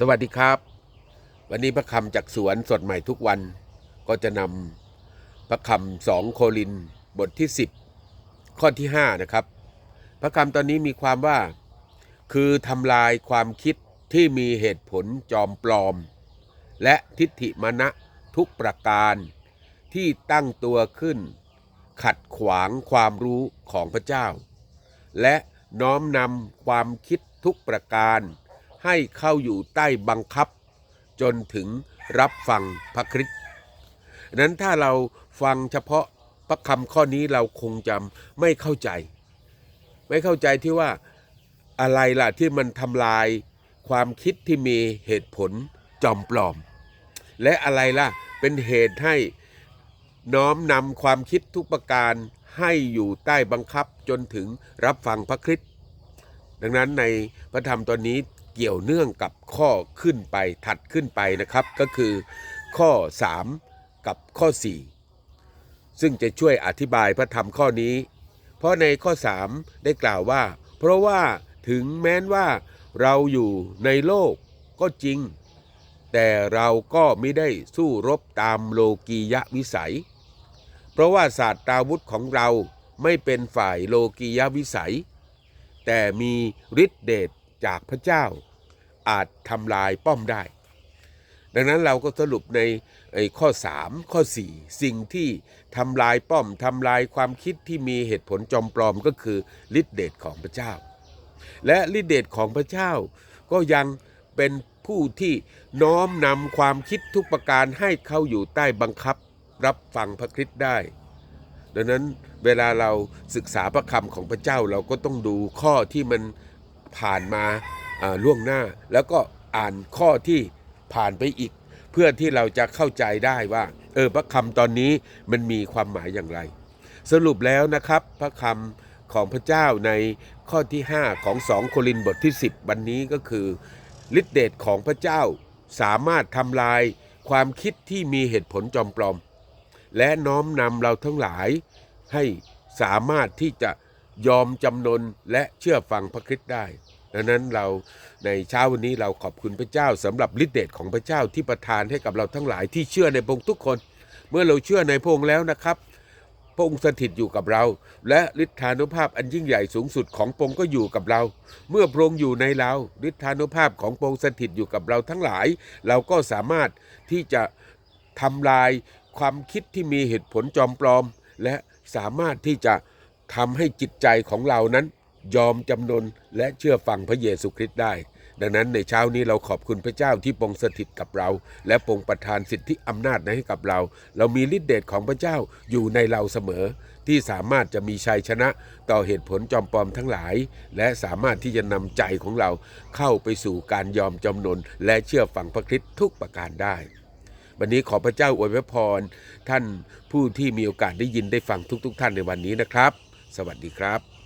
สวัสดีครับ วันนี้พระคำจากสวนสดใหม่ทุกวัน ก็จะนำพระคำสองโคลินบทที่ 10 ข้อที่ 5 นะครับ พระคำตอนนี้มีความว่า คือทำลายความคิดที่มีเหตุผลจอมปลอม และทิฏฐิมณะทุกประการที่ตั้งตัวขึ้น ขัดขวางความรู้ของพระเจ้า และน้อมนำความคิดทุกประการ ให้เข้าอยู่ใต้บังคับ จนถึงรับฟังพระคริสต์นั้นถ้าเราฟังเฉพาะพระคำข้อนี้เราคงจำไม่เข้าใจ ไม่เข้าใจที่ว่าอะไรล่ะที่มันทำลายความคิดที่มีเหตุผลจอมปลอม และอะไรล่ะเป็นเหตุให้น้อมนำความคิดทุกประการให้อยู่ใต้บังคับจนถึงรับฟังพระคริสต์ดังนั้นในพระธรรมตอนนี้ เกี่ยวเนื่องกับข้อขึ้นไปถัดขึ้นไปนะครับ ก็คือข้อ 3 กับข้อ 4 ซึ่งจะช่วยอธิบายพระธรรมข้อนี้ เพราะในข้อ 3 ได้กล่าวว่า เพราะว่าถึงแม้นว่าเราอยู่ในโลกก็จริง แต่เราก็ไม่ได้สู้รบตามโลกียะวิสัย เพราะว่าศาสตราวุธของเราไม่เป็นฝ่ายโลกียะวิสัย แต่มีฤทธิเดชจากพระเจ้า อาจทำลายป้อมได้ ดังนั้นเราก็สรุปในไอ้ข้อ 3 ข้อ 4 สิ่งที่ทำลายป้อมทำลายความคิดที่มีเหตุผลจอมปลอมก็คือฤทธิเดชของพระเจ้า และฤทธิเดชของพระเจ้าก็ยังเป็นผู้ที่น้อมนำความคิดทุกประการให้เข้าอยู่ใต้บังคับรับฟังพระคริสต์ได้ ดังนั้นเวลาเราศึกษาพระคำของพระเจ้าเราก็ต้องดูข้อที่มันผ่านมา ล่วงหน้าแล้วก็อ่านข้อที่ผ่านไปอีก เพื่อที่เราจะเข้าใจได้ว่า เออพระคำตอนนี้มันมีความหมายอย่างไร สรุปแล้วนะครับพระคำของพระเจ้าในข้อที่ 5 ของ 2 โครินธ์บทที่ 10 วันนี้ก็คือฤทธิเดชของพระเจ้าสามารถทำลายความคิดที่มีเหตุผลจอมปลอม และน้อมนำเราทั้งหลายให้สามารถที่จะยอมจำนนและเชื่อฟังพระคริสต์ได้ ดังนั้นเราในเช้าวันนี้เราขอบคุณพระเจ้าสำหรับฤทธิเดชของพระเจ้าที่ประทานให้กับเราทั้งหลายที่เชื่อในพระองค์ทุกคน เมื่อเราเชื่อในพระองค์แล้วนะครับ พระองค์สถิตอยู่กับเรา และฤทธานุภาพอันยิ่งใหญ่สูงสุดของพระองค์ก็อยู่กับเรา เมื่อพระองค์อยู่ในเราฤทธานุภาพของพระองค์สถิตอยู่กับเราทั้งหลาย เราก็สามารถที่จะทำลายความคิดที่มีเหตุผลจอมปลอม และสามารถที่จะทำให้จิตใจของเรานั้น ยอมจำนนและเชื่อฟังพระเยซูคริสต์ได้ ดังนั้นในเช้านี้เราขอบคุณพระเจ้าที่ปรงสถิตกับเรา และปรงประทานสิทธิอำนาจให้กับเรา เรามีฤทธิเดชของพระเจ้าอยู่ในเราเสมอ ที่สามารถจะมีชัยชนะต่อเหตุผลจอมปลอมทั้งหลาย และสามารถที่จะนำใจของเราเข้าไปสู่การยอมจำนนและเชื่อฟังพระคริสต์ทุกประการได้วันนี้ขอพระเจ้าอวยพร ท่านผู้ที่มีโอกาสได้ยินได้ฟังทุก ๆ ท่านในวันนี้นะครับ สวัสดีครับ